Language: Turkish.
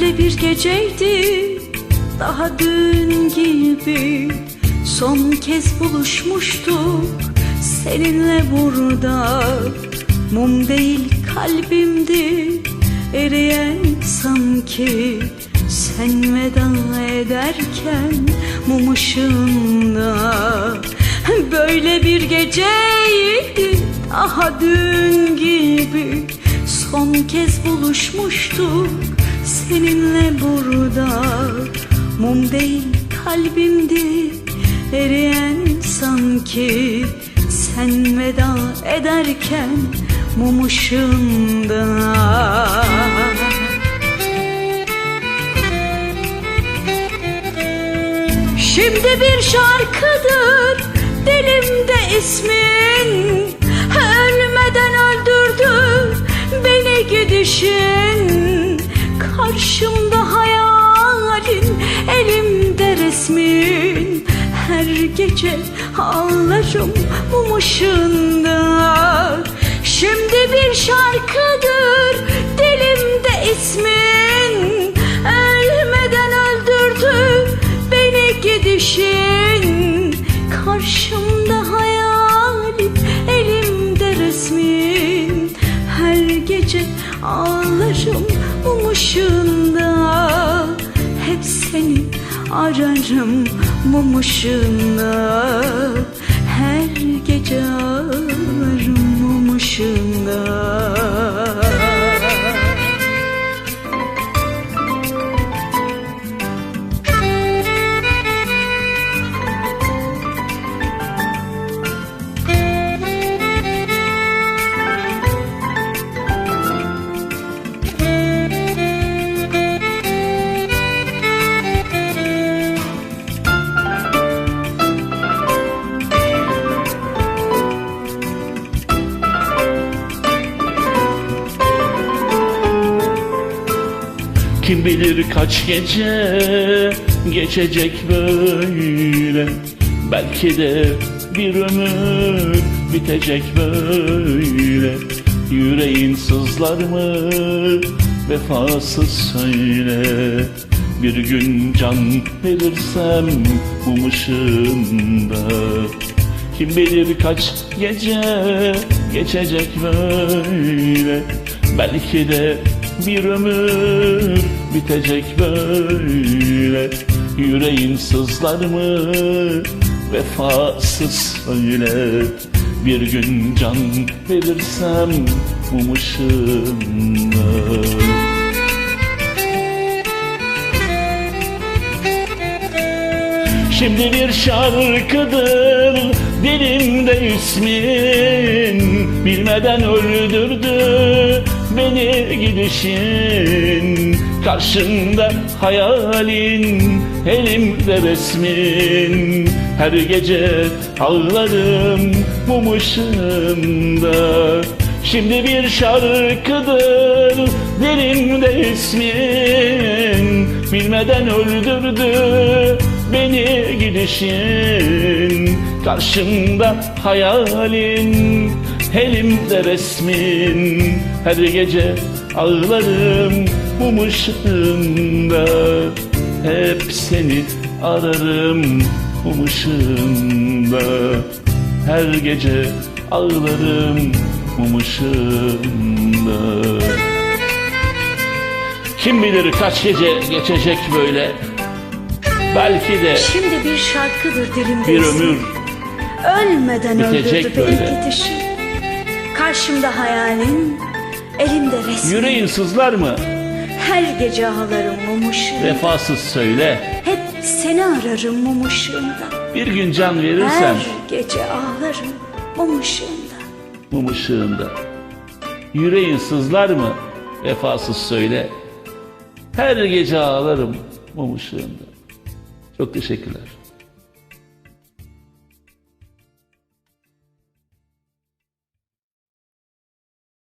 Böyle bir geceydi daha dün gibi. Son kez buluşmuştuk seninle burada. Mum değil kalbimdi eriyen sanki. Sen veda ederken mum ışığında. Böyle bir geceydi daha dün gibi. Son kez buluşmuştuk seninle burada Mum değil kalbimdi. Eriyen sanki Sen veda ederken mum ışığında Şimdi bir şarkıdır dilimde ismin. Ölmeden öldürdü beni gidişin Karşımda hayalin elimde resmin. Her gece ağlarım mum ışığında Şimdi bir şarkıdır ararım mum ışığında Her gece ağlarım mum ışığında Kim bilir kaç gece geçecek böyle? Belki de bir ömür bitecek böyle. Yüreğin sızlar mı? Vefasız söyle. Bir gün can verirsem mum ışığında kim bilir kaç gece geçecek böyle? Belki de bir ömür bitecek böyle. Yüreğin sızlar mı? Vefasız söyle Bir gün can verirsem mum Şimdi bir şarkıdır dilimde ismin. Bilmeden öldürdü gidişin Karşımda hayalin elimde resmin. Her gece ağlarım mum ışığında Şimdi bir şarkıdır dilimde ismin. Bilmeden öldürdü beni gidişin. Karşımda hayalin elimde resmin Her gece ağlarım mum ışığında Hep seni ararım mum ışığında Her gece ağlarım mum ışığında Kim bilir kaç gece geçecek böyle? Belki de Şimdi bir şarkıdır dilimde bir ömür Ölmeden bitecek öldürdü beni böyle. gidişin Karşımda hayalin elimde resmin. Yüreğin sızlar mı? Her gece ağlarım mum ışığında Vefasız söyle. Hep seni ararım mum ışığında Bir gün can Her verirsen gece ağlarım mum ışığında mum ışığında Yüreğin sızlar mı? Vefasız söyle. Her gece ağlarım mum ışığında Çok teşekkürler